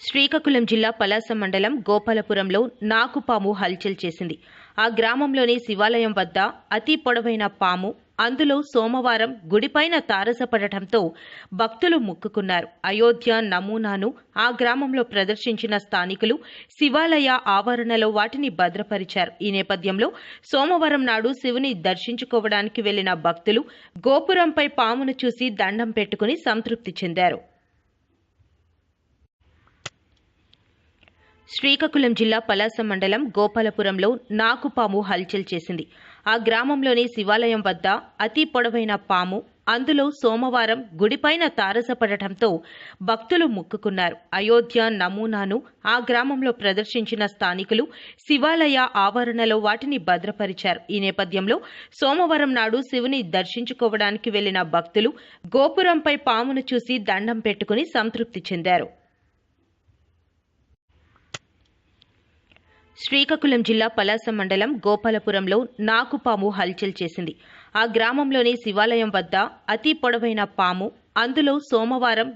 శ్రీకాకుళం జిల్లా పలాస మండలం గోపాలపురంలో నాగుపాము హల్చల్ చేసింది. ఆ గ్రామంలోని శివాలయం వద్ద అతి పొడవైన పాము అందులో సోమవారం గుడిపైన తారసపడటంతో భక్తులు ముక్కుకున్నారు. అయోధ్య నమూనాను ఆ గ్రామంలో ప్రదర్శించిన స్థానికులు శివాలయ ఆవరణలో వాటిని భద్రపరిచారు. ఈ నేపథ్యంలో సోమవారం నాడు శివుని దర్శించుకోవడానికి వెళ్ళిన భక్తులు గోపురంపై పామును చూసి దండం పెట్టుకుని సంతృప్తి చెందారు. శ్రీకాకుళం జిల్లా పలాస మండలం గోపాలపురంలో నాగుపాము హల్చల్ చేసింది. ఆ గ్రామంలోని శివాలయం వద్ద అతి పొడవైన పాము అందులో సోమవారం గుడిపైన తారసపడటంతో భక్తులు ముక్కుకున్నారు. అయోధ్య నమూనాను ఆ గ్రామంలో ప్రదర్శించిన స్థానికులు శివాలయ ఆవరణలో వాటిని భద్రపరిచారు. ఈ నేపథ్యంలో సోమవారం నాడు శివుని దర్శించుకోవడానికి వెళ్ళిన భక్తులు గోపురంపై పామును చూసి దండం పెట్టుకుని సంతృప్తి చెందారు. శ్రీకాకుళం జిల్లా పలాస మండలం గోపాలపురంలో నాగుపాము హల్చల్ చేసింది. ఆ గ్రామంలోని శివాలయం వద్ద అతి పొడవైన పాము అందులో సోమవారం